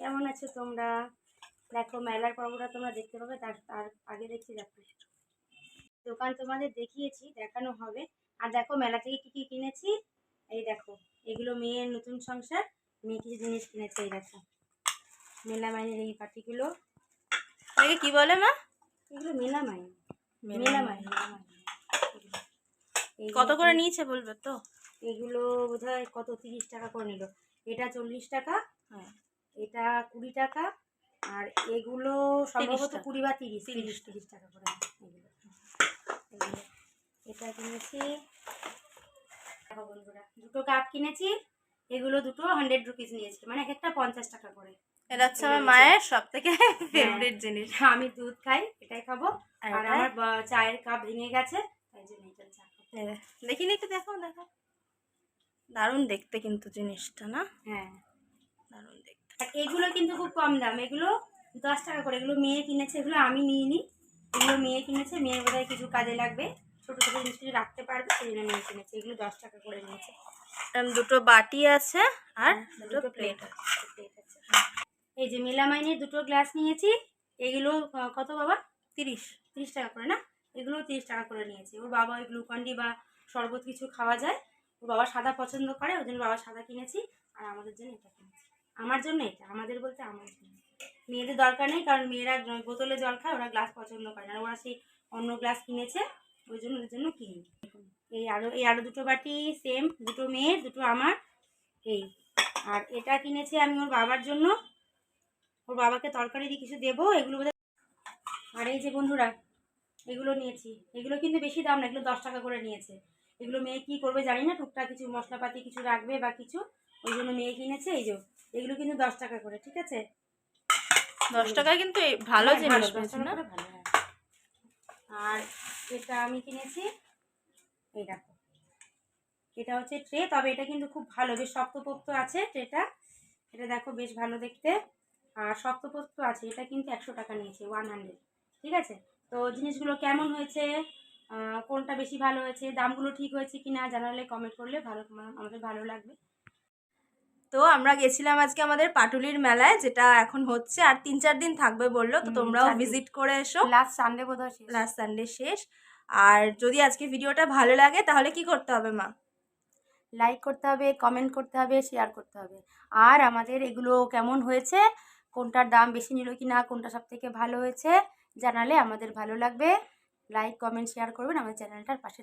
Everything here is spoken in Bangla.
কেমন আছো তোমরা? দেখো মেলার পর্বটা তোমরা দেখতে পাবে। তার তার আগে দেখছি দেখো। দোকান তোমাদের দেখিয়েছি দেখানো হবে। আর দেখো মেলা থেকে কী কী কিনেছি? এই দেখো এগুলো মেয়ের নতুন সংসার। মেয়ে কিছু জিনিস কিনেছে এই দেখো। মেলা মাইনের এই পাটিগুলো। কি বলে মা? এগুলো মেলা মাইন মেলা মেলা মাইন। মাইন এগুলো। এই কত করে নিয়েছে বলবে তো? এগুলো বোধহয় কত? তিরিশ টাকা করে নিল। এটা চল্লিশ টাকা। হ্যাঁ। এটা কুড়ি টাকা আর এগুলো সম্ভবত কুড়ি বা তিরিশ তিরিশ তিরিশ টাকা। করে এগুলো। এটা কিনেছি। বন্ধুরা দুটো কাপ কিনেছি এগুলো দুটো হান্ড্রেড রুপিস নিয়েছি মানে এক একটা পঞ্চাশ টাকা করে। এটা হচ্ছে আমার মায়ের সব থেকে ফেভারিট জিনিস। আমি দুধ খাই এটাই খাব। আর আমার চায়ের কাপ ভেঙে গেছে তাই জন্য এটা চা দেখিনি একটু দেখো দেখো। দারুণ দেখতে কিন্তু জিনিসটা না? হ্যাঁ। এগুলো কিন্তু খুব কম দাম। এগুলো দশ টাকা করে। এগুলো মেয়ে কিনেছে এগুলো আমি নিয়ে নিই এগুলো মেয়ে কিনেছে মেয়ের বোধহয় কিছু কাজে লাগবে। ছোটো ছোটো জিনিস কিছু রাখতে পারবে সেই জন্য মেয়ে কিনেছে। এগুলো দশ টাকা করে নিয়েছে। দুটো বাটি আছে আর হ্যাঁ, দুটো প্লেট আছে। plate আছে এই যে মেলামাইনের দুটো গ্লাস নিয়েছি। এগুলো কত বাবা? তিরিশ। তিরিশ টাকা করে না? এগুলো তিরিশ টাকা করে নিয়েছে। ওর বাবা ওই গ্লুকন্ডি বা শরবত কিছু খাওয়া যায়। ওর বাবা সাদা পছন্দ করে ওই জন্য বাবা সাদা কিনেছি। আর আমাদের জন্য এটা কিনেছি। আমার জন্য এটা? আমাদের বলতে আমার জন্য। মেয়েদের দরকার নেই, কারণ মেয়েরা বোতলে জল খায়, ওরা গ্লাস পছন্দ করে না। ওরা সেই অন্য গ্লাস কিনেছে, ওই জন্য ওদের জন্য কিনি। এই আরও এই আরও দুটো বাটি সেম দুটো মেয়ের, দুটো আমার, এই। আর এটা কিনেছি আমি ওর বাবার জন্য। ওর বাবাকে তরকারি দিয়ে কিছু দেবো, এগুলো বোধহয় আর এই যে বন্ধুরা, এগুলো নিয়েছি। এগুলো কিন্তু বেশি দাম না, এগুলো দশ টাকা করে নিয়েছে। এগুলো মেয়ে কী করবে জানি না, টুকটাক কিছু মশলাপাতি কিছু রাখবে বা কিছু ওই জন্য মেয়ে কিনেছে এই যে এগুলো কিন্তু দশ টাকা করে ঠিক আছে? দশ টাকায় কিন্তু ভালো হ্যাঁ, জিনিস টাকা না ভালো, হ্যাঁ। আর এটা আমি কিনেছি এই দেখো। এটা হচ্ছে ট্রে তবে এটা কিন্তু খুব ভালো বেশ শক্তপোক্ত আছে ট্রেটা। এটা দেখো বেশ ভালো দেখতে। আর শক্তপোক্ত আছে এটা কিন্তু একশো টাকা নিয়েছে ওয়ান হান্ড্রেড ঠিক আছে? তো জিনিসগুলো কেমন হয়েছে? কোনটা বেশি ভালো হয়েছে? দামগুলো ঠিক হয়েছে কি না জানালে কমেন্ট করলে ভালো আমাদের ভালো লাগবে। তো আমরা গেছিলাম আজকে আমাদের পাটুলির মেলায় যেটা এখন হচ্ছে আর তিন চার দিন থাকবে বলল তো তোমরাও ভিজিট করে এসো। লাস্ট সানডে বোধ হয় লাস্ট সানডে শেষ। আর যদি আজকে ভিডিওটা ভালো লাগে তাহলে কি করতে হবে মা? লাইক করতে হবে কমেন্ট করতে হবে শেয়ার করতে হবে। আর আমাদের এগুলো কেমন হয়েছে? কোনটার দাম বেশি নিল কি না কোনটা সব থেকে ভালো হয়েছে? জানালে আমাদের ভালো লাগবে। লাইক কমেন্ট শেয়ার করবেন। আমাদের চ্যানেলটার পাশে